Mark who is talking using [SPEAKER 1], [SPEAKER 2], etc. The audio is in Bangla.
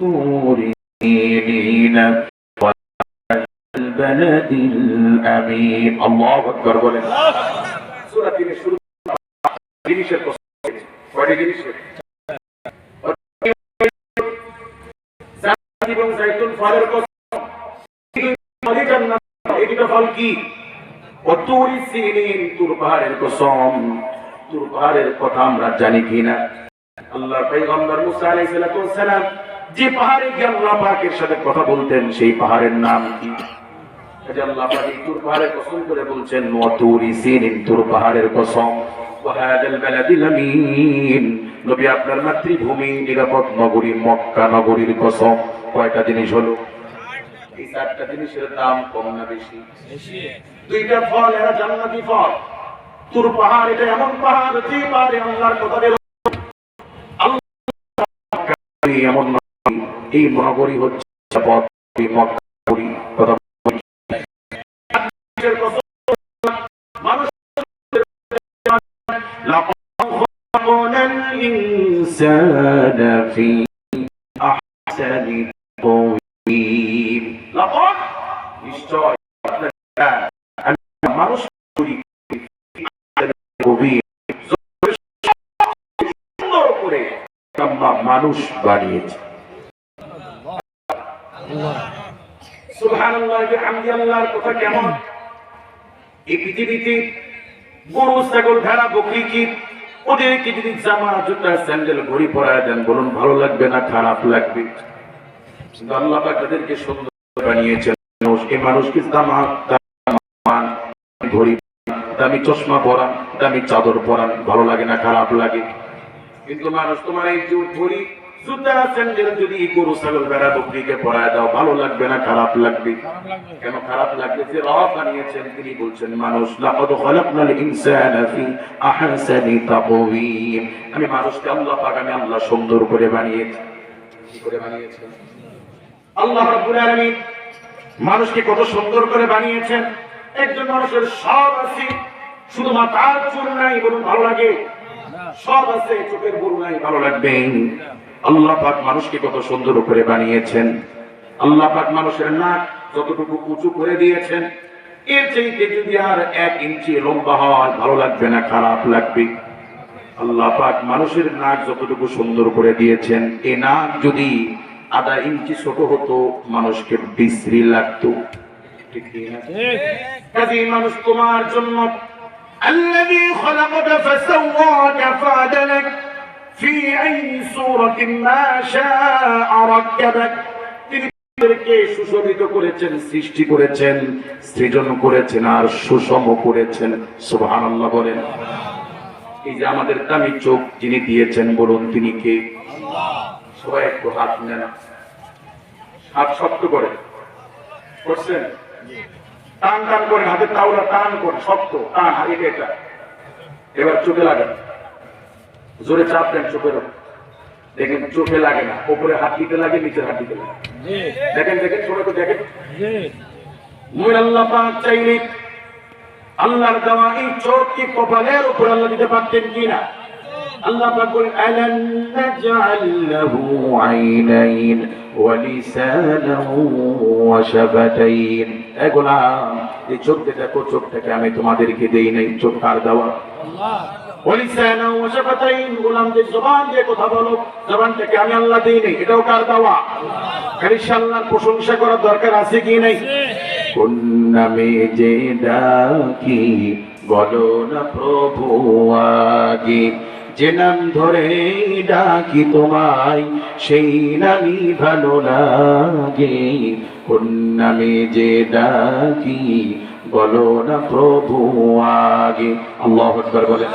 [SPEAKER 1] طور سينين والبلد الأمين الله أكبر বলেন সূরা তিনের শুরু জিনিসের প্রশ্ন কয়টা জিনিসের জান্নাত এবং জাইতুন ফলের কসম এই জান্নাত এই দুটো ফল কি অতুরি সিনিন তুর পাহাড়ের কসম তুর পাহাড়ের কথা আমরা জানি কিনা আল্লাহ পয়গম্বর মুসা আলাইহিস সালাম যে পাহাড়ে গিয়ে আল্লাহ পাকের সাথে কথা বলতেন সেই পাহাড়ের নাম কি? আল্লাহ পাক তুর পাহাড়ের কসম করে বলছেন ওয়াতুরি সিনিন তুর পাহাড়ের কসম। ওয়াহাদাল বালাদিল আমিন নবী আপনার মাতৃভূমি নিরাপদ নগরী মক্কা নগরীর কসম। কয়টা জিনিস হলো? এই চারটা জিনিসের দাম কম না বেশি? দুইটা ফল এরা জান্নাতি ফল। তুর পাহাড় এটা এমন পাহাড় যে পাহাড়ে আল্লাহর কথা আল্লাহ এমন এই নগরী হচ্ছে পথ এই মক্কা নগরী কথা বলছি। মানুষের কসম, মানুষ لقد خلقنا الإنسان في أحسن تقويم لقد নিশ্চয় মানুষ তৈরি কবি সুন্দর করে আল্লাহ মানুষ বানিয়েছে দামি চশমা পরান, দামি চাদর পরান, ভালো লাগে না, খারাপ লাগে? কিন্তু মানুষ তোমার এই ঘড়ি ভালো লাগবে না, খারাপ লাগবে? কেন খারাপ তিনি বলছেন, মানুষ আমি মানুষকে আল্লাহ আমি আল্লাহ সুন্দর করে বানিয়েছি। করে আল্লাহ মানুষকে কত সুন্দর করে বানিয়েছেন। একজন মানুষের সব আছে শুধু মাথার চুল নাই বলুন ভালো লাগে। সব আছে চোখের বড় নাই ভালো লাগবে আল্লাহ পাক মানুষকে কত সুন্দর করে বানিয়েছেন আল্লাহ পাক মানুষের নাক যতটুকু উঁচু করে দিয়েছেন এর চাইতে যদি আর এক ইঞ্চি লম্বা হয় ভালো লাগবে না খারাপ লাগবে আল্লাহ পাক মানুষের নাক যতটুকু সুন্দর করে দিয়েছেন এ নাক যদি আধা ইঞ্চি ছোট হতো মানুষকে বিশ্রী লাগতো ঠিক কি না? কাজেই মানুষ তোমার জন্য الذي خلقك فسواك فعدلك في أي صورة ما شاء ركبك তিনি আমাদেরকে সুশোভিত করেছেন সৃষ্টি করেছেন সৃজন করেছেন আর সুষম করেছেন সুবহানাল্লাহ বলেন এই যে আমাদের দামি চোখ যিনি দিয়েছেন বলুন তিনি কে সবাই একটু হাত নেন হাত শক্ত করে করছেন টান টান করে হাতের তাওলা টান করে শক্ত টান হারিয়ে এটা এবার চোখে লাগে না। জোরে চাপ দেন চোখের। দেখেন চোখে লাগে না ওপরে হাত দিতে লাগে নিচের হাত দিতে লাগে দেখেন দেখেন ছোট করে দেখেন। আল্লাহ পাক চাইলে আল্লাহর দেওয়া এই চোখ কি কপালের উপর আল্লাহ দিতে পারতেন কিনা আল্লাহ পাক বলেন আলাম নাজআল লাহু আইনাইন ওয়া লিসানান ওয়া শাফাতাইন। এ গোলাম এই চোখটা দেখো চোখটাকে আমি তোমাদেরকে দেই নাই চোখ কার দেওয়া? জবান কথা বলো জবানটাকে আমি আল্লাহ দেই নাই, এটাও কার দেওয়া? আল্লাহর প্রশংসা করার দরকার আছে কি ডাকি, বলো না প্রভু আগে, যে নাম ধরে ডাকি তোমায়, সেই নামই ভালো লাগে। কোন নামে যে ডাকি বলো না প্রভু আগে। আল্লাহ বলে বলেন।